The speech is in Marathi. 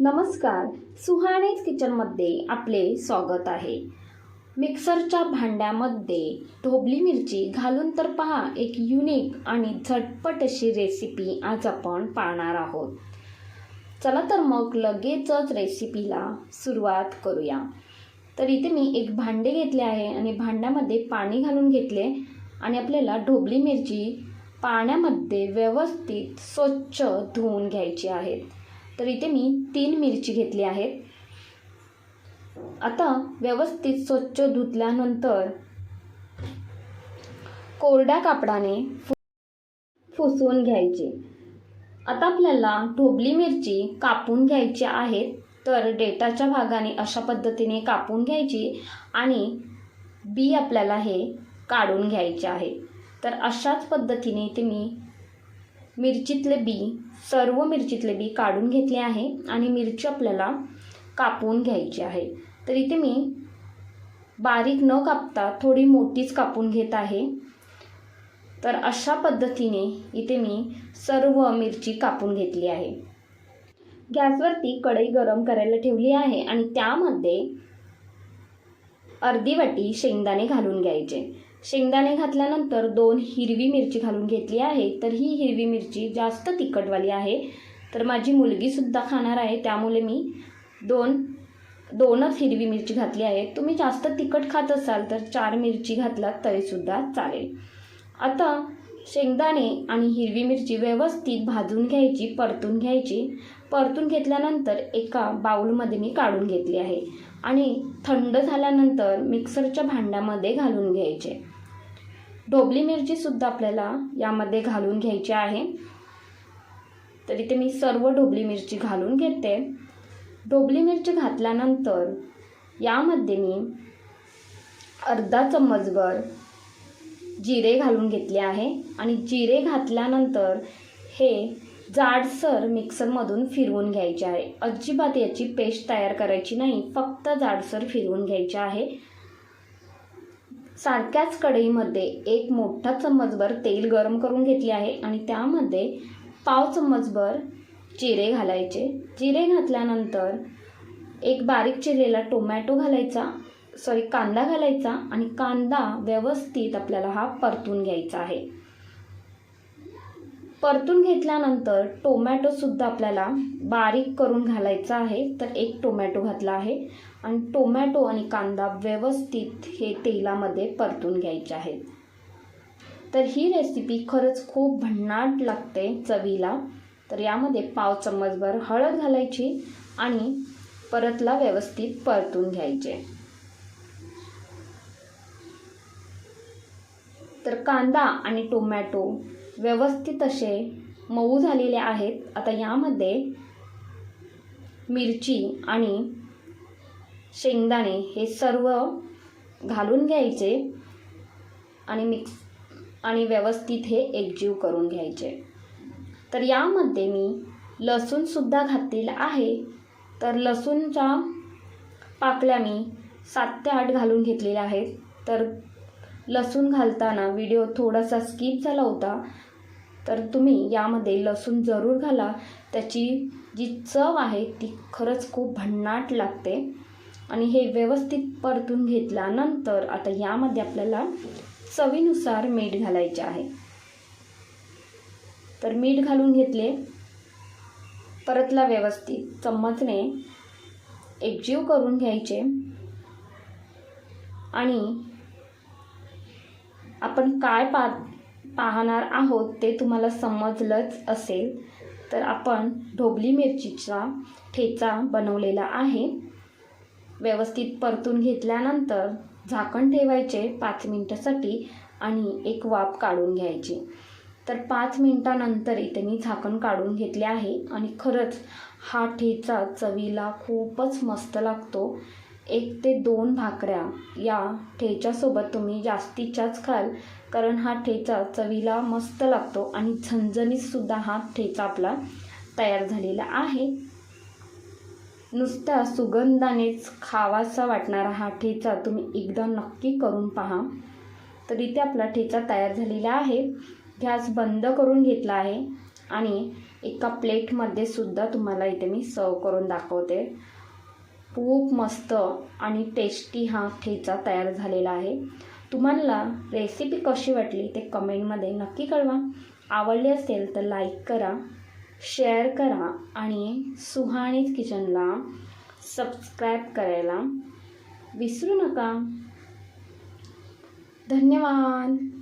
नमस्कार. सुहाणीच किचनमध्ये आपले स्वागत आहे. मिक्सरच्या भांड्यामध्ये ढोबली मिरची घालून तर पहा एक युनिक आणि झटपट अशी रेसिपी आज आपण पाहणार आहोत. चला तर मग लगेचच रेसिपीला सुरुवात करूया. तर इथे मी एक भांडे घेतले आहे आणि भांड्यामध्ये पाणी घालून घेतले आणि आपल्याला ढोबली मिरची पाण्यामध्ये व्यवस्थित स्वच्छ धुवून घ्यायची आहेत तर इथे मी तीन मिरची घेतली आहेत. आता व्यवस्थित स्वच्छ धुतल्यानंतर कोरड्या कापडाने फु फुसवून घ्यायचे. आता आपल्याला ढोबली मिरची कापून घ्यायची आहेत तर डेटाच्या भागाने अशा पद्धतीने कापून घ्यायची आणि बी आपल्याला हे काढून घ्यायचे आहे. तर अशाच पद्धतीने ते मी मिरचीतले बी सर्व मिरचीतले बी काढून घेतले आहे आणि मिरची आपल्याला कापून घ्यायची आहे. तर इथे मी बारीक न कापता थोडी मोठीच कापून घेत आहे. तर अशा पद्धतीने इथे मी सर्व मिरची कापून घेतली आहे. गॅसवरती कढई गरम करायला ठेवली आहे आणि त्यामध्ये अर्धी वाटी शेंगदाणे घालून घ्यायचे. शेंगदाणे घातल्यानंतर दोन हिरवी मिरची घालून घेतली आहे. तर ही हिरवी मिरची जास्त तिखटवाली आहे. तर माझी मुलगीसुद्धा खाणार आहे. त्यामुळे मी दोन दोनच हिरवी मिरची घातली आहे. तुम्ही जास्त तिखट खात असाल तर चार मिरची घातलात तरीसुद्धा चालेल. आता शेंगदाणे आणि हिरवी मिरची व्यवस्थित भाजून घ्यायची परतून घ्यायची. परतून घेतल्यानंतर एका बाऊलमध्ये मी काढून घेतली आहे आणि थंड झाल्यानंतर मिक्सरच्या भांड्यामध्ये घालून घ्यायचे. ढोबली मिरचीसुद्धा आपल्याला यामध्ये घालून घ्यायची आहे. तर इथे मी सर्व ढोबली मिरची घालून घेते. ढोबली मिरची घातल्यानंतर यामध्ये मी अर्धा चम्मचभर जिरे घालून घेतले आहे आणि जिरे घातल्यानंतर हे जाडसर मिक्सरमधून फिरवून घ्यायचे आहे. अजिबात याची पेस्ट तयार करायची नाही फक्त जाडसर फिरवून घ्यायचे आहे. सारख्याच कढईमध्ये एक मोठा चम्मचभर तेल गरम करून घेतले आहे आणि त्यामध्ये पाव चम्मचभर जिरे घालायचे. जिरे घातल्यानंतर एक बारीक चिरलेला टोमॅटो घालायचा सॉरी कांदा घालायचा आणि कांदा व्यवस्थित आपल्याला हा परतून घ्यायचा आहे. परतून घेतल्यानंतर टोमॅटोसुद्धा आपल्याला बारीक करून घालायचा आहे. तर एक टोमॅटो घातला आहे आणि टोमॅटो आणि कांदा व्यवस्थित हे तेलामध्ये परतून घ्यायचे आहेत. तर ही रेसिपी खरंच खूप भन्नाट लागते चवीला. तर यामध्ये पाव चम्मचभर हळद घालायची आणि परतला व्यवस्थित परतून घ्यायचे. तर कांदा आणि टोमॅटो व्यवस्थित असे मऊ झालेले आहेत. आता यामध्ये मिरची आणि शेंगदाणे हे सर्व घालून घ्यायचे आणि मिक्स आणि व्यवस्थित हे एकजीव करून घ्यायचे. तर यामध्ये मी लसूणसुद्धा घातलेला आहे. तर लसूणच्या पाकल्या मी सात ते आठ घालून घेतलेल्या आहेत. तर लसूण घालताना व्हिडिओ थोडासा स्किप झाला होता. तर तुम्ही यामध्ये लसूण जरूर घाला. त्याची जी चव आहे ती खरंच खूप भन्नाट लागते. आणि हे व्यवस्थित परतून घेतल्यानंतर आता यामध्ये आपल्याला चवीनुसार मीठ घालायचे आहे. तर मीठ घालून घेतले. परतला व्यवस्थित. चम्मचने एकजीव करून घ्यायचे. आणि आपण काय पा पाहणार आहोत ते तुम्हाला समजलंच असेल. तर आपण ढोबली मिरचीचा ठेचा बनवलेला आहे. व्यवस्थित परतून घेतल्यानंतर झाकण ठेवायचे पाच मिनटासाठी आणि एक वाफ काढून घ्यायची. तर पाच मिनटानंतर इथे मी झाकण काढून घेतले आहे आणि खरंच हा ठेचा चवीला खूपच मस्त लागतो. एक ते दोन भाकऱ्या या ठेच्यासोबत तुम्ही जास्तीच्याच खाल कारण हा ठेचा चवीला मस्त लागतो आणि झणझणीतसुद्धा हा ठेचा आपला तयार झालेला आहे. नुसत्या सुगंधानेच खावासा वाटणारा हा ठेचा तुम्ही एकदा नक्की करून पहा. तर इथे आपला ठेचा तयार झालेला आहे. गॅस बंद करून घेतला आहे आणि एका प्लेटमध्ये सुद्धा तुम्हाला इथे मी सर्व करून दाखवते. खूप मस्त आणि टेस्टी हा ठेचा तयार झालेला आहे. तुम्हाला रेसिपी कशी वाटली ते कमेंटमध्ये नक्की कळवा. आवडली असेल तर लाईक करा शेअर करा आणि सुहाणीज किचनला सबस्क्राईब करायला विसरू नका. धन्यवाद.